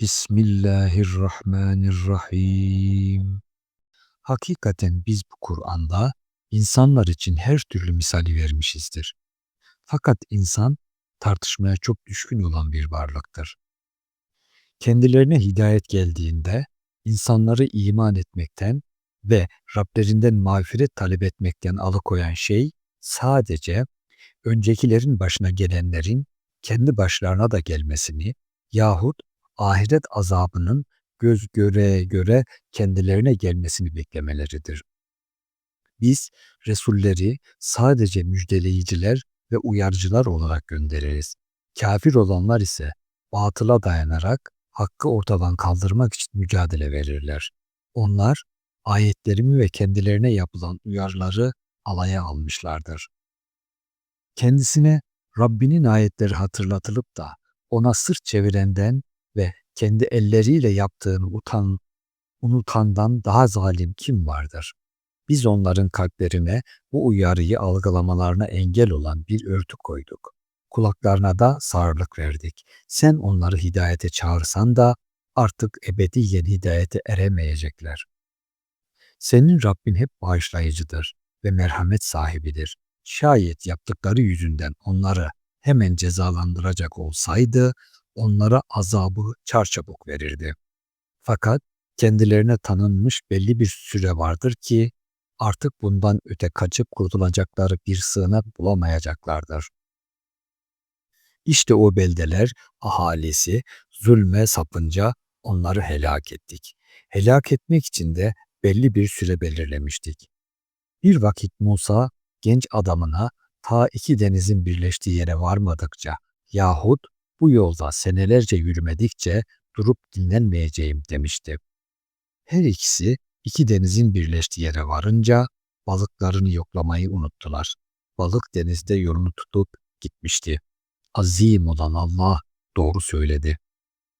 Bismillahirrahmanirrahim. Hakikaten biz bu Kur'an'da insanlar için her türlü misali vermişizdir. Fakat insan tartışmaya çok düşkün olan bir varlıktır. Kendilerine hidayet geldiğinde insanları iman etmekten ve Rablerinden mağfiret talep etmekten alıkoyan şey sadece öncekilerin başına gelenlerin kendi başlarına da gelmesini yahut ahiret azabının göz göre göre kendilerine gelmesini beklemeleridir. Biz Resulleri sadece müjdeleyiciler ve uyarıcılar olarak göndeririz. Kafir olanlar ise batıla dayanarak hakkı ortadan kaldırmak için mücadele verirler. Onlar ayetlerimi ve kendilerine yapılan uyarıları alaya almışlardır. Kendisine Rabbinin ayetleri hatırlatılıp da ona sırt çevirenden ve kendi elleriyle yaptığını utan, unutandan daha zalim kim vardır? Biz onların kalplerine bu uyarıyı algılamalarına engel olan bir örtü koyduk. Kulaklarına da sağırlık verdik. Sen onları hidayete çağırsan da artık ebediyen hidayete eremeyecekler. Senin Rabbin hep bağışlayıcıdır ve merhamet sahibidir. Şayet yaptıkları yüzünden onları hemen cezalandıracak olsaydı onlara azabı çarçabuk verirdi. Fakat kendilerine tanınmış belli bir süre vardır ki artık bundan öte kaçıp kurtulacakları bir sığınak bulamayacaklardır. İşte o beldeler ahalisi zulme sapınca onları helak ettik. Helak etmek için de belli bir süre belirlemiştik. Bir vakit Musa genç adamına ta iki denizin birleştiği yere varmadıkça yahut bu yolda senelerce yürümedikçe durup dinlenmeyeceğim demişti. Her ikisi iki denizin birleştiği yere varınca balıklarını yoklamayı unuttular. Balık denizde yolunu tutup gitmişti. Azim olan Allah doğru söyledi.